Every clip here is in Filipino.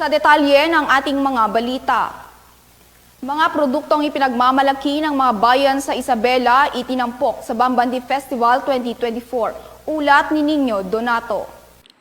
Sa detalye ng ating mga balita. Mga produktong ipinagmamalaki ng mga bayan sa Isabela itinampok sa Bambandi Festival 2024. Ulat ni Nino Donato.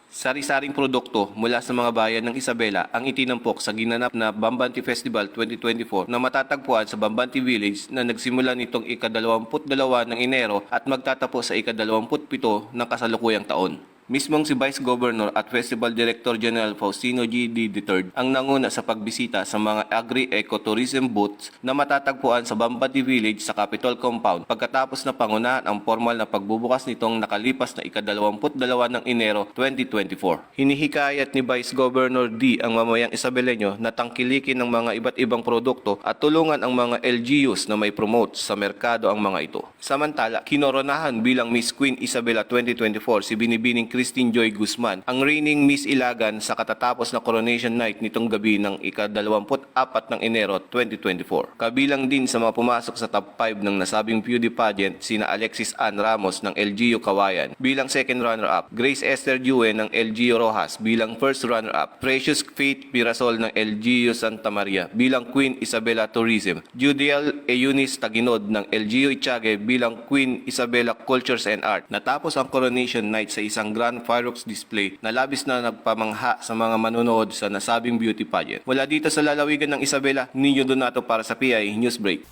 Sari-saring produkto mula sa mga bayan ng Isabela ang itinampok sa ginanap na Bambanti Festival 2024 na matatagpuan sa Bambanti Village na nagsimula nitong ika-22 ng Enero at magtatapos sa ika-27 ng kasalukuyang taon. Mismong si Vice Governor at Festival Director General Faustino G. D. III ang nanguna sa pagbisita sa mga agri-ecotourism booths na matatagpuan sa Bambati Village sa Capitol Compound pagkatapos na pangunahan ang formal na pagbubukas nitong nakalipas na ika-22 ng Enero 2024. Hinihikayat ni Vice Governor D. ang mamayang Isabeleño na tangkilikin ng mga iba't ibang produkto at tulungan ang mga LGUs na may promote sa merkado ang mga ito. Samantala, kinoronahan bilang Miss Queen Isabela 2024 si Binibining Christine Joy Guzman, ang reigning Miss Ilagan sa katatapos na coronation night nitong gabi ng ika-24 ng Enero 2024. Kabilang din sa mga pumasok sa top 5 ng nasabing beauty pageant sina Alexis Ann Ramos ng LGU Kawayan bilang second runner-up, Grace Esther Due ng LGU Rojas bilang first runner-up, Precious Faith Pirasol ng LGU Santa Maria bilang Queen Isabella Tourism, Judiel Eunice Taginod ng LGU Itiage bilang Queen Isabella Cultures and Art. Natapos ang coronation night sa isang grand fireworks display na labis na nagpamangha sa mga manonood sa nasabing beauty pageant. Mula dito sa lalawigan ng Isabela, Nino Donato para sa PI Newsbreak.